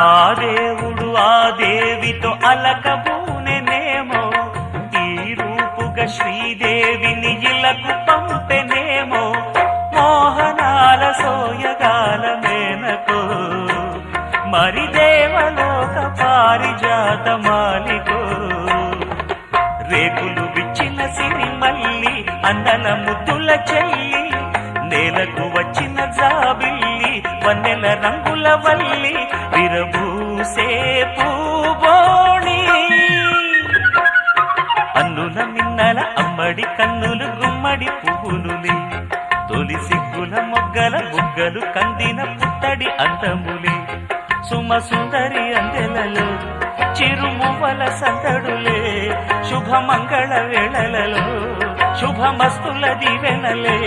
ఆ దేవుడు ఆ దేవితో అలకబూనెనేమో ఈ రూపుగా శ్రీదేవిని ఇలకు పంపెనేమో మోహనాల సోయగాల మేనకో. మరి దేవలోక పారిజాత మాలికో. రేకులు విచ్చిన సిరిమల్లి అందల ముద్దుల చెల్లి నేలకు వచ్చిన జాబిల్లి వన్నెల రంగుల వల్లి విరబూసే పూబోణి. అన్నుల మిన్నల అమ్మడి కన్నులు గుమ్మడి పువ్వులులే తొలి సిగ్గుల మొగ్గల బుగ్గలు కందిన పుత్తడి అందములే సుమ సుందరి అందెలలో చిరుమువ్వల సందడులే. శుభమంగళ వేళలలో శుభమస్తుల దీవెనలే.